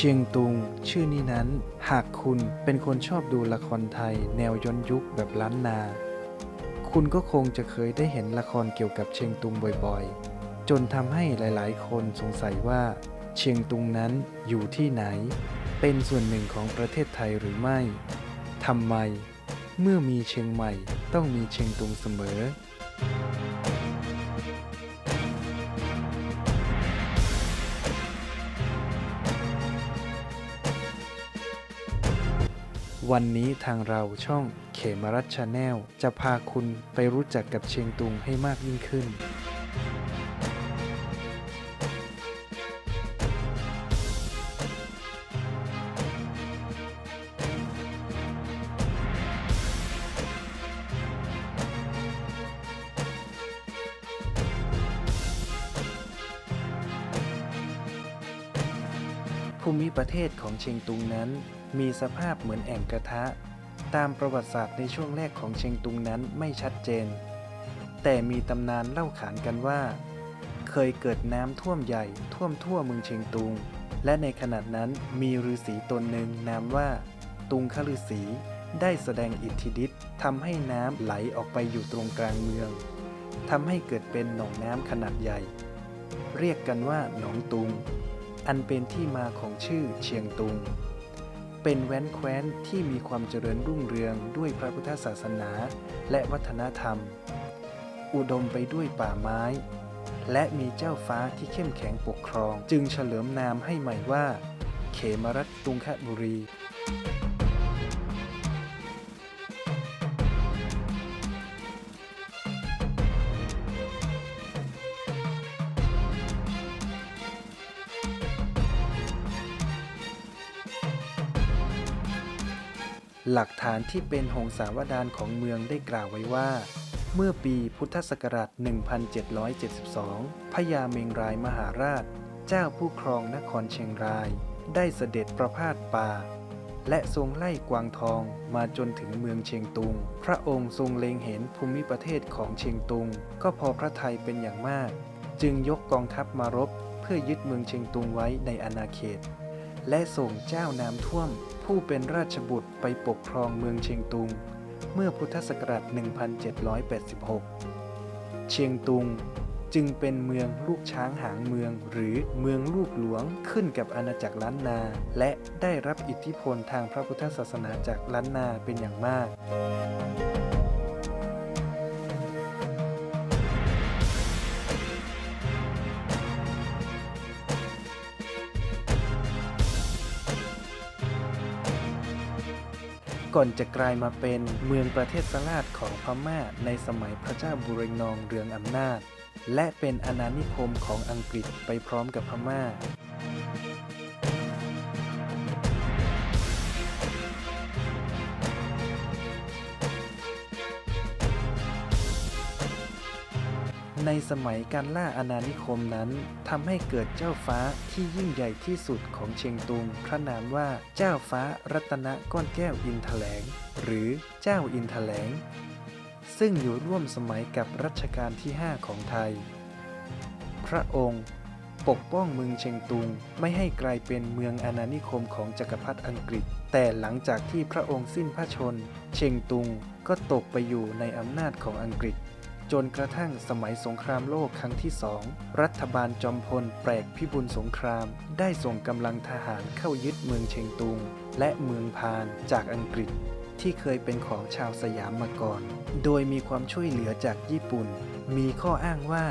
เชียงตุง ชื่อนี้นั้น หากคุณเป็นคนชอบดูละครไทย แนวย้อนยุคแบบล้านนา คุณก็คงจะเคยได้เห็นละครเกี่ยวกับเชียงตุงบ่อยๆ จนทำให้หลายๆ คนสงสัยว่า เชียงตุงนั้นอยู่ที่ไหน เป็นส่วนหนึ่งของประเทศไทยหรือไม่ทำไม เมื่อมีเชียงใหม่ต้องมีเชียงตุงเสมอ วันนี้ทางเราช่องเขมรัชชาแนลจะพาคุณไปรู้จักกับเชียงตุงให้มากยิ่งขึ้น ภูมิประเทศของเชียงตุงนั้น มีสภาพเหมือนแอ่งกระทะ ตามประวัติศาสตร์ในช่วงแรกของเชียงตุงนั้นไม่ชัดเจน แต่มีตำนานเล่าขานกันว่า เคยเกิดน้ำท่วมใหญ่ท่วมทั่วเมืองเชียงตุง และในขณะนั้นมีฤาษีตนหนึ่งนามว่า ตุงคฤาษีได้แสดงอิทธิฤทธิ์ทำให้น้ำไหลออกไปอยู่ตรงกลางเมืองทำให้เกิดเป็นหนองน้ำขนาดใหญ่ เรียกกันว่าหนองตุง อันเป็นที่มาของชื่อเชียงตุง เป็นแว้นแคว้นที่มีความเจริญรุ่งเรืองด้วยพระพุทธศาสนาและวัฒนธรรม อุดมไปด้วยป่าไม้ และมีเจ้าฟ้าที่เข้มแข็งปกครอง จึงเฉลิมนามให้ใหม่ว่า เขมรัตตุงคบุรี หลักฐานที่เป็นหงสาวดานของเมืองได้กล่าวไว้ว่า เมื่อปีพุทธศักราช 1772 พญาเมงรายมหาราช เจ้าผู้ครองนครเชียงราย ได้เสด็จประพาสป่า และทรงไล่กวางทองมาจนถึงเมืองเชียงตุง พระองค์ทรงเล็งเห็นภูมิประเทศของเชียงตุง ก็พอพระทัยเป็นอย่างมาก จึงยกกองทัพมารบเพื่อยึดเมืองเชียงตุงไว้ในอาณาเขต และส่งเจ้าน้ำท่วม ผู้เป็นราชบุตรไปปกครองเมืองเชียงตุง เมื่อพุทธศักราช 1786 เชียงตุงจึงเป็นเมืองลูกช้างหางเมือง หรือเมืองลูกหลวงขึ้นกับอาณาจักรล้านนา และได้รับอิทธิพลทางพระพุทธศาสนาจากล้านนาเป็นอย่างมาก ก่อนจะกลายมาเป็นเมืองประเทศสลาดของพม่าในสมัยพระเจ้าบุเรงนองเรืองอำนาจ และเป็นอาณานิคมของอังกฤษไปพร้อมกับพม่า ในสมัยการล่าอาณานิคมนั้นทำให้เกิดเจ้าฟ้าที่ยิ่งใหญ่ที่สุดของเชียงตุง พระนามว่าเจ้าฟ้ารัตนก้อนแก้วอินแถลง หรือเจ้าอินแถลง ซึ่งอยู่ร่วมสมัยกับรัชกาลที่ 5 ของไทย พระองค์ปกป้องเมืองเชียงตุงไม่ให้กลายเป็นเมืองอาณานิคมของจักรพรรดิอังกฤษ แต่หลังจากที่พระองค์สิ้นพระชน เชียงตุงก็ตกไปอยู่ในอำนาจของอังกฤษ จนกระทั่งสมัยสงครามโลกครั้งที่สองรัฐบาลจอมพลแปลกพิบูลสงคราม ได้ส่งกำลังทหารเข้ายึดเมืองเชียงตุง และเมืองพานจากอังกฤษ ที่เคยเป็นของชาวสยามมาก่อน โดยมีความช่วยเหลือจากญี่ปุ่น มีข้ออ้างว่า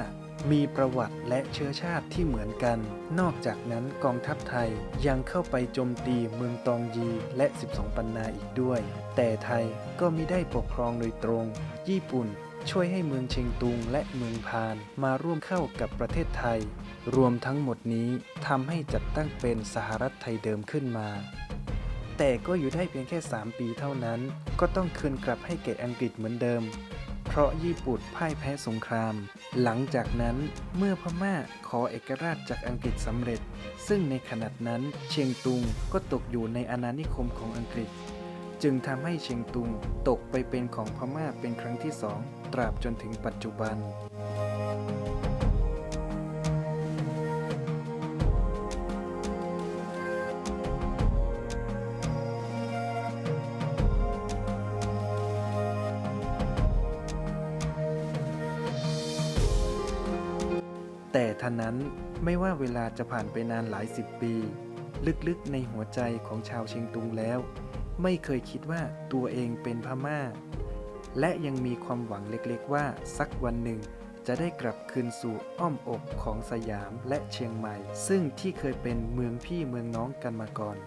มีประวัติและเชื้อชาติที่เหมือนกัน นอกจากนั้นกองทัพไทยยังเข้าไปโจมตีเมืองตองยีและ 12 ปันนาอีกด้วย แต่ไทยก็มิได้ปกครองโดยตรง ญี่ปุ่น ช่วยให้เมืองเชียงตุงและเมืองพานมาร่วมเข้ากับประเทศไทย รวมทั้งหมดนี้ทำให้จัดตั้งเป็นสหรัฐไทยเดิมขึ้นมา แต่ก็อยู่ได้เพียงแค่ 3 ปีเท่านั้น ก็ต้องคืนกลับให้แก่อังกฤษเหมือนเดิม เพราะญี่ปุ่นพ่ายแพ้สงคราม หลังจากนั้นเมื่อพม่าขอเอกราชจากอังกฤษสำเร็จ ซึ่งในขณะนั้นเชียงตุงก็ตกอยู่ในอาณานิคมของอังกฤษ จึงทำให้เชียงตุงตกไปเป็นของพม่าเป็นครั้งที่สองตราบจนถึงปัจจุบัน แต่ทันนั้นไม่ว่าเวลาจะผ่านไปนานหลายสิบปี ลึกๆในหัวใจของชาวเชียงตุงแล้ว ไม่เคยคิดว่าตัวเองเป็นพม่า และยังมีความหวังเล็กๆว่าสักวันหนึ่งจะได้กลับคืนสู่อ้อมอกของสยามและเชียงใหม่ ซึ่งที่เคยเป็นเมืองพี่เมืองน้องกันมาก่อน